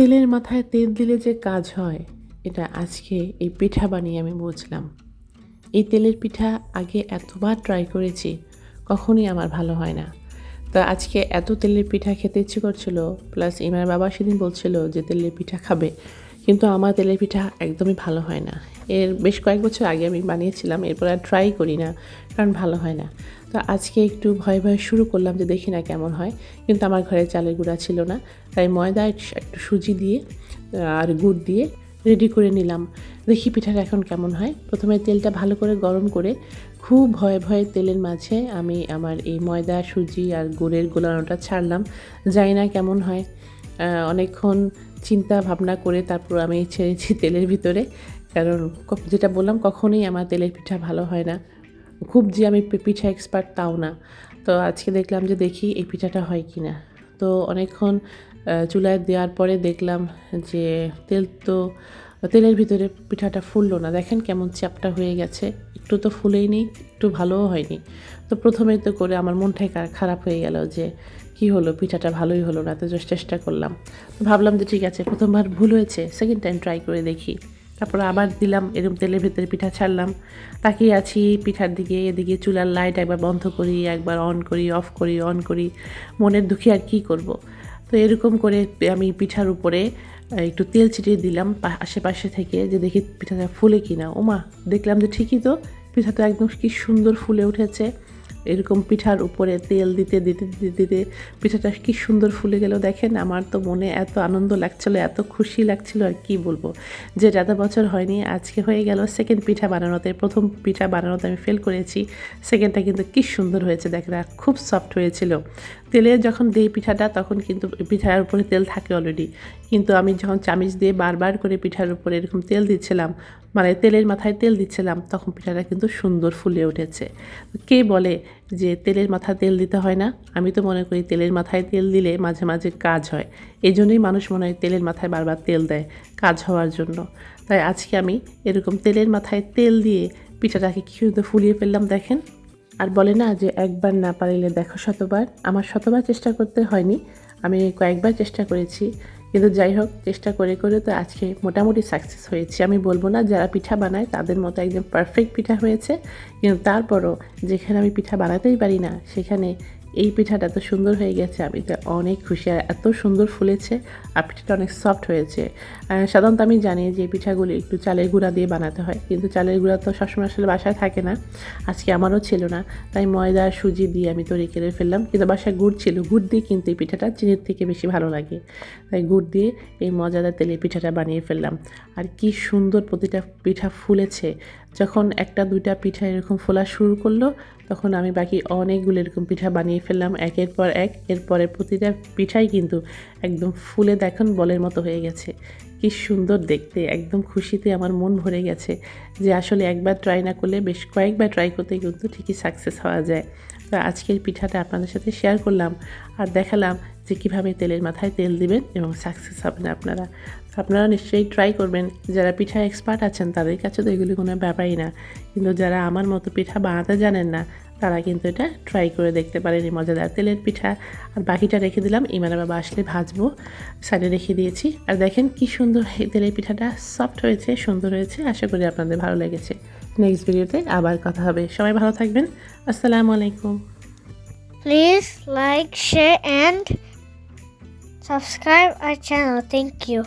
তেলের মাথায় তেল দিলে যে কাজ হয়, এটা আজকে এই পিঠা বানিয়ে আমি বুঝলাম। এই তেলের পিঠা আগে এতবার ট্রাই করেছি, কখনই আমার ভালো হয় না। তো আজকে এত তেলের পিঠা খেতে ইচ্ছে করছিল প্লাস ইমার বাবা সেদিন বলছিল যে তেলের পিঠা খাবে। কিন্তু আমার তেলের পিঠা একদমই ভালো হয় না। এর বেশ কয়েক বছর আগে আমি বানিয়েছিলাম, এরপর আর ট্রাই করি না, কারণ ভালো হয় না। তো আজকে একটু ভয় ভয় শুরু করলাম যে দেখি না কেমন হয়, কিন্তু আমার ঘরে চালের গুঁড়া ছিল না। তাই ময়দা একটু সুজি দিয়ে আর গুড় দিয়ে রেডি করে নিলাম। দেখি পিঠাটা এখন কেমন হয়। প্রথমে তেলটা ভালো করে গরম করে খুব ভয়ে ভয়ে তেলের মাঝে আমি আমার এই ময়দা, সুজি আর গুড়ের গোলানোটা ছাড়লাম। জানি না কেমন হয়। অনেকক্ষণ চিন্তা ভাবনা করে তারপর আমি ছেড়েছি তেলের ভিতরে। কারণ যেটা বললাম, কখনোই আমার তেলের পিঠা ভালো হয় না। খুব যে আমি পিঠা এক্সপার্ট তাও না। তো আজকে দেখলাম যে দেখি এই পিঠাটা হয় কি না তো অনেকক্ষণ চুলায় দেওয়ার পরে দেখলাম যে তেল তো তেলের ভিতরে পিঠাটা ফুললো না। দেখেন কেমন চ্যাপটা হয়ে গেছে। একটু তো ফুলেই নি একটু ভালোও হয়নি। তো প্রথমে তো করে আমার মনটাই খারাপ হয়ে গেল যে, কি হলো? পিঠাটা ভালোই হলো না তো চেষ্টা করলাম। তো ভাবলাম যে ঠিক আছে, প্রথমবার ভুল হয়েছে সেকেন্ড টাইম ট্রাই করে দেখি। তারপর আবার দিলাম এরকম তেলের ভিতরে পিঠা ছাড়লাম। তাকিয়ে আছি পিঠার দিকে, এদিকে চুলার লাইট একবার বন্ধ করি, একবার অন করি অফ করি অন করি। মনের দুঃখে আর কি করব। তো এরকম করে আমি পিঠার উপরে একটু তেল ছিটিয়ে দিলাম আশেপাশে থেকে যে দেখি পিঠাটা ফুলে কিনা। ওমা, দেখলাম যে ঠিকই তো, পিঠাটা একদম কি সুন্দর ফুলে উঠেছে। এরকম পিঠার উপরে তেল দিতে দিতে দিতে দিতে পিঠাটা কি সুন্দর ফুলে গেল। দেখেন, আমার তো মনে এত আনন্দ লাগছিল, এত খুশি লাগছিল, আর কি বলব। যে এত বছর হয়নি, আজকে হয়ে গেল সেকেন্ড পিঠা বানানোতে। প্রথম পিঠা বানানোতে আমি ফেল করেছি। সেকেন্ডটা কিন্তু কি সুন্দর হয়েছে, দেখেন খুব সফট হয়েছিল। তেলে যখন দিই পিঠাটা, তখন কিন্তু পিঠার উপরে তেল থাকে অলরেডি কিন্তু আমি যখন চামিচ দিয়ে বারবার করে পিঠার উপরে এরকম তেল দিচ্ছিলাম মানে তেলের মাথায় তেল দিচ্ছিলাম, তখন পিঠাটা কিন্তু সুন্দর ফুলে উঠেছে। কে বলে যে তেলের মাথায় তেল দিতে হয় না? আমি তো মনে করি তেলের মাথায় তেল দিলে মাঝে মাঝে কাজ হয়। এই জন্যই মানুষ মনে হয় তেলের মাথায় বারবার তেল দেয় কাজ হওয়ার জন্য। তাই আজকে আমি এরকম তেলের মাথায় তেল দিয়ে পিঠাটাকে কি ফুলিয়ে ফেললাম দেখেন। আর বলে না যে একবার না পারিলে দেখো শতবার। আমার শতবার চেষ্টা করতে হয়নি। আমি কয়েকবার চেষ্টা করেছি। কিন্তু যাই হোক, চেষ্টা করে করে তো আজকে মোটামুটি সাকসেস হয়েছি। আমি বলব না যারা পিঠা বানায় তাদের মতো একদম পারফেক্ট পিঠা হয়েছে। কিন্তু তারপরও যেখানে আমি পিঠা বানাতেই পারি না, সেখানে এই পিঠাটা এত সুন্দর হয়ে গেছে, আমি তো অনেক খুশি আর এত সুন্দর ফুলেছে। আর পিঠাটা অনেক সফট হয়েছে। সাধারণত আমি জানি যে পিঠাগুলি একটু চালের গুঁড়া দিয়ে বানাতে হয়, কিন্তু চালের গুঁড়া তো সবসময় আসলে বাসায় থাকে না। আজকে আমারও ছিল না, তাই ময়দা, সুজি দিয়ে আমি তৈরি করে ফেললাম। কিন্তু বাসায় গুড় ছিল, গুড় দিয়ে কিন্তু এই পিঠাটা চিনির থেকে বেশি ভালো লাগে। তাই গুড় দিয়ে এই মজাদার তেলে পিঠাটা বানিয়ে ফেললাম। আর কি সুন্দর প্রতিটা পিঠা ফুলেছে যখন একটা, দুইটা পিঠা এরকম ফোলা শুরু করল, তখন আমি বাকি অনেকগুলো এরকম পিঠা বানিয়ে ফেললাম, একের পর এক। এরপরে প্রতিটা পিঠাই কিন্তু একদম ফুলে দেখুন বলের মতো হয়ে গেছে। কি সুন্দর দেখতে, একদম খুশিতে আমার মন ভরে গেছে যে আসলে একবার ট্রাই না করলে বেশ কয়েকবার ট্রাই করতে কিন্তু ঠিকই সাকসেস হওয়া যায়। তো আজকের পিঠাটা আপনাদের সাথে শেয়ার করলাম আর দেখালাম যে কীভাবে তেলের মাথায় তেল দিবেন এবং সাকসেস হবেন আপনারা। আপনারা নিশ্চয়ই ট্রাই করবেন। যারা পিঠা এক্সপার্ট আছেন, তাদের কাছে তো এগুলি কোনো ব্যাপারই না। কিন্তু যারা আমার মতো পিঠা বানাতে জানেন না, তারা কিন্তু এটা ট্রাই করে দেখতে পারেন এই মজাদার তেলের পিঠা। আর বাকিটা রেখে দিলাম ইমানা বাবা আসলে ভাজবো। সাইডে রেখে দিয়েছি। আর দেখেন কি সুন্দর এই তেলের পিঠাটা সফট হয়েছে, সুন্দর হয়েছে। আশা করি আপনাদের ভালো লেগেছে। নেক্সট ভিডিওতে আবার কথা হবে। সবাই ভালো থাকবেন। আসসালামু আলাইকুম। Please like share and subscribe R channel thank you